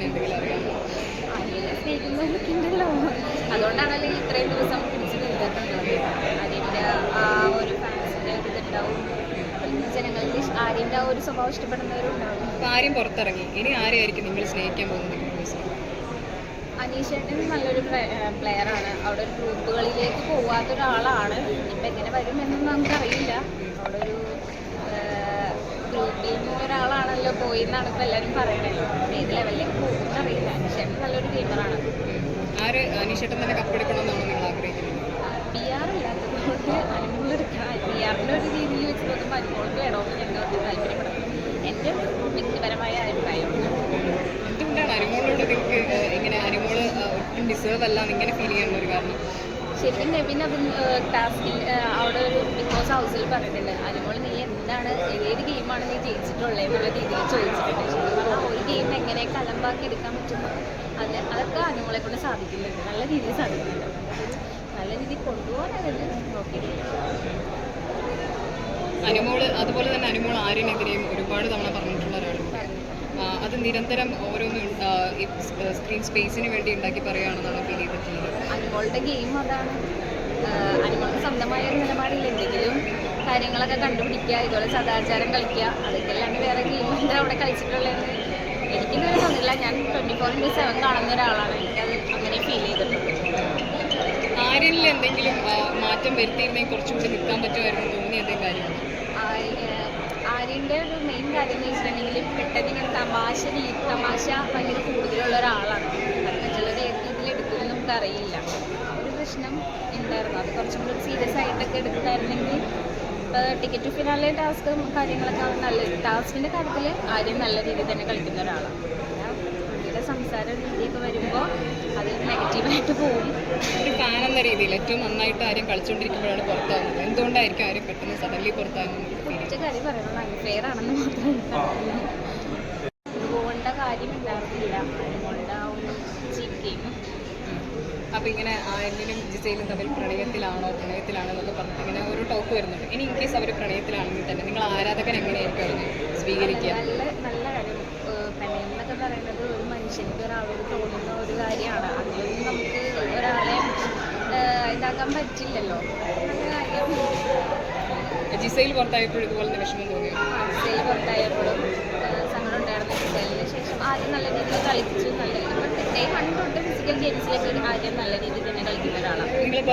അങ്ങനെ എന്തെങ്കിലും അറിയാമോ? സ്നേഹിക്കുന്നവരൊക്കെ ഉണ്ടല്ലോ അതുകൊണ്ടാണല്ലോ ഇത്രയും ദിവസം പിടിച്ചു നിന്നിട്ടുള്ളത് ആര്യന്റെ ആ ഒരു ഫാൻസിന്റെ ഒരു ഇതുണ്ടാവും. ജനങ്ങൾക്ക് ആര്യന്റെ ആ ഒരു സ്വഭാവം ഇഷ്ടപ്പെടുന്നവരും ഉണ്ടാവും. അപ്പോൾ ആരും പുറത്തിറങ്ങി. ഇനി ആരെയായിരിക്കും നിങ്ങൾ സ്നേഹിക്കാൻ പോകുന്നത് അനീഷേട്ടൻ നല്ലൊരു പ്ലെയറാണ്. അവിടെ ഒരു ഗ്രൂപ്പുകളിലേക്ക് പോവാത്ത ഒരാളാണ് ഇപ്പം എങ്ങനെ വരുമെന്നൊന്നും നമുക്കറിയില്ല. അവിടെ ഒരു പോയി എന്നാണ് ഇപ്പൊ എല്ലാരും പറയണത്. ഏത് ലെവലിലേക്ക് പോകും അറിയില്ല അനീഷേട്ടൻ നല്ലൊരു ഗെയിമറാണ് ആര് തന്നെ കപ്പെടുക്കണമെന്നാണോ നിങ്ങൾ ആഗ്രഹിക്കുന്നത്? പി ആർ ഇല്ലാത്തതുകൊണ്ട് പി ആറിന്റെ ഒരു രീതിയിൽ വെച്ച് നോക്കുമ്പോൾ അനുമോൾക്ക് വേണമെന്ന് ഞങ്ങൾക്ക് താല്പര്യപ്പെടുന്നു എന്റെ വ്യക്തിപരമായ എന്തുകൊണ്ടാണ് അനുമോളോട് നിങ്ങൾക്ക് ഇങ്ങനെ അനുമോൾ ഒട്ടും ഡിസേർവ് അല്ല എന്ന് ഇങ്ങനെ ഫീൽ ചെയ്യാനുള്ള ഒരു കാരണം? ശരിക്കും നെവിൻ അത് ടാസ്കിൽ ബോസ് ഹൗസിൽ പറഞ്ഞിട്ടുണ്ട്. അനുമോൾ നീ എന്താണ് ഏത് ഗെയിമാണ് നീ ജയിച്ചിട്ടുള്ളത് എന്നുള്ള രീതിയിൽ ചോദിച്ചിട്ടുണ്ട്. ശരിക്കും ഒരു ഗെയിം എങ്ങനെ കലമ്പാക്കി എടുക്കാൻ പറ്റുമോ? അത് അതൊക്കെ അനുമോളെ കൊണ്ട് സാധിക്കുന്നുണ്ട്. നല്ല രീതിയിൽ സാധിക്കുന്നുണ്ട്. നല്ല രീതിയിൽ കൊണ്ടുപോകാൻ നോക്കിയിട്ടുണ്ട് അനുമോൾ അതുപോലെ തന്നെ അനുമോൾ ആര്യനെതിരെയും ഒരുപാട് തവണ പറഞ്ഞിട്ടുള്ള ഒരാളാണ് അത് നിരന്തരം ഓരോന്നും സ്ക്രീൻ സ്പേസിന് വേണ്ടി ഉണ്ടാക്കി പറയുകയാണെന്നാണ് ഫീൽ ചെയ്തിട്ടുള്ളത്. അനുമോളുടെ ഗെയിം അതാണ്. അനുമോൾക്ക് സ്വന്തമായ ഒരു നിലപാടില്ല. എന്തെങ്കിലും കാര്യങ്ങളൊക്കെ കണ്ടുപിടിക്കുക ഇതുപോലെ സദാചാരം കളിക്കുക അതൊക്കെ അല്ലാണ്ട് വേറെ ഗെയിം എന്താ അവിടെ കളിച്ചിട്ടുള്ളതെന്ന് എനിക്കിതുവരെ തോന്നില്ല ഞാൻ ട്വന്റി ഫോർ ഇന്റു സെവൻ കാണുന്ന ഒരാളാണ്. എനിക്കത് അങ്ങനെ ഫീൽ ചെയ്തിട്ടുണ്ട് ആര്യനിൽ എന്തെങ്കിലും മാറ്റം വരുത്തിയിരുന്നെങ്കിൽ കുറച്ചുകൂടി നിൽക്കാൻ പറ്റുമായിരുന്നു തോന്നി തോന്നിയ എന്തെങ്കിലും കാര്യം ആര്യന്റെ ഒരു മെയിൻ കാര്യം എന്ന് വെച്ചിട്ടുണ്ടെങ്കിൽ പെട്ടെന്ന് ഇങ്ങനെ തമാശ രീതി തമാശ ഭയങ്കര കൂടുതലുള്ള ഒരാളാണ്. അത് മറ്റുള്ളവർ ഏത് രീതിയിൽ എടുക്കുമെന്ന് നമുക്ക് അറിയില്ല ആ ഒരു പ്രശ്നം ഉണ്ടായിരുന്നു. അത് കുറച്ചും കൂടി സീരിയസ് ആയിട്ടൊക്കെ എടുത്തായിരുന്നെങ്കിൽ ഇപ്പോൾ ടിക്കറ്റ് ഫിനാലെ ടാസ്കും കാര്യങ്ങളൊക്കെ അവൻ നല്ല ടാസ്കിന്റെ കാര്യത്തിൽ ആരും നല്ല രീതിയിൽ തന്നെ കളിക്കുന്ന ഒരാളാണ്. പിന്നെ പുള്ളിയുടെ സംസാര രീതിയൊക്കെ വരുമ്പോൾ അത് നെഗറ്റീവായിട്ട് പോകും കാണുന്ന രീതിയിൽ ഏറ്റവും നന്നായിട്ട് ആരും കളിച്ചുകൊണ്ടിരിക്കുമ്പോഴാണ് പുറത്താകുന്നത് എന്തുകൊണ്ടായിരിക്കും ആരും പെട്ടെന്ന് സഡൻലി പുറത്താകുന്നത് കുറച്ച് കാര്യം പറയണം. അൺഫെയർ ആണെന്ന് മാത്രമേ പോകേണ്ട കാര്യം പോകേണ്ട കാര്യമില്ലായിരുന്നില്ല അതുകൊണ്ട് ആ ഒരു ചീപ്പ് ഗെയിം അപ്പോൾ ഇങ്ങനെ ആര്യനും ജിസയിലും തമ്മിൽ പ്രണയത്തിലാണോ പ്രണയത്തിലാണോ എന്നൊക്കെ പറഞ്ഞിട്ട് ഇങ്ങനെ ഒരു ടോക്ക് വരുന്നുണ്ട്. ഇനി ഇൻ കേസ് അവർ പ്രണയത്തിലാണെങ്കിൽ തന്നെ നിങ്ങൾ ആരാധകൻ എങ്ങനെയായിരിക്കും അവരെ സ്വീകരിക്കുക? നല്ല നല്ല കാര്യം. പ്രണയം എന്നൊക്കെ പറയുന്നത് ഒരു മനുഷ്യനിക്ക് ഒരാളോട് തോന്നുന്ന ഒരു കാര്യമാണ്. അതിലൊന്നും നമുക്ക് ഒരാളെ ഇതാക്കാൻ പറ്റില്ലല്ലോ. ജിസയിൽ പുറത്തായപ്പോഴും ഇതുപോലെ തന്നെ വിഷമം തോന്നിയോ? ജിസയിൽ പുറത്തായപ്പോഴും സങ്കടം ഉണ്ടായിരുന്നു. ജിസയിലിന് ശേഷം ആദ്യം നല്ല രീതിയിൽ കളിച്ചു നല്ല ഫിസിക്കൽ ഗെയിംസിലൊക്കെ ആദ്യം നല്ല രീതിയിൽ തന്നെ കളിക്കുന്ന ഒരാളാണ്.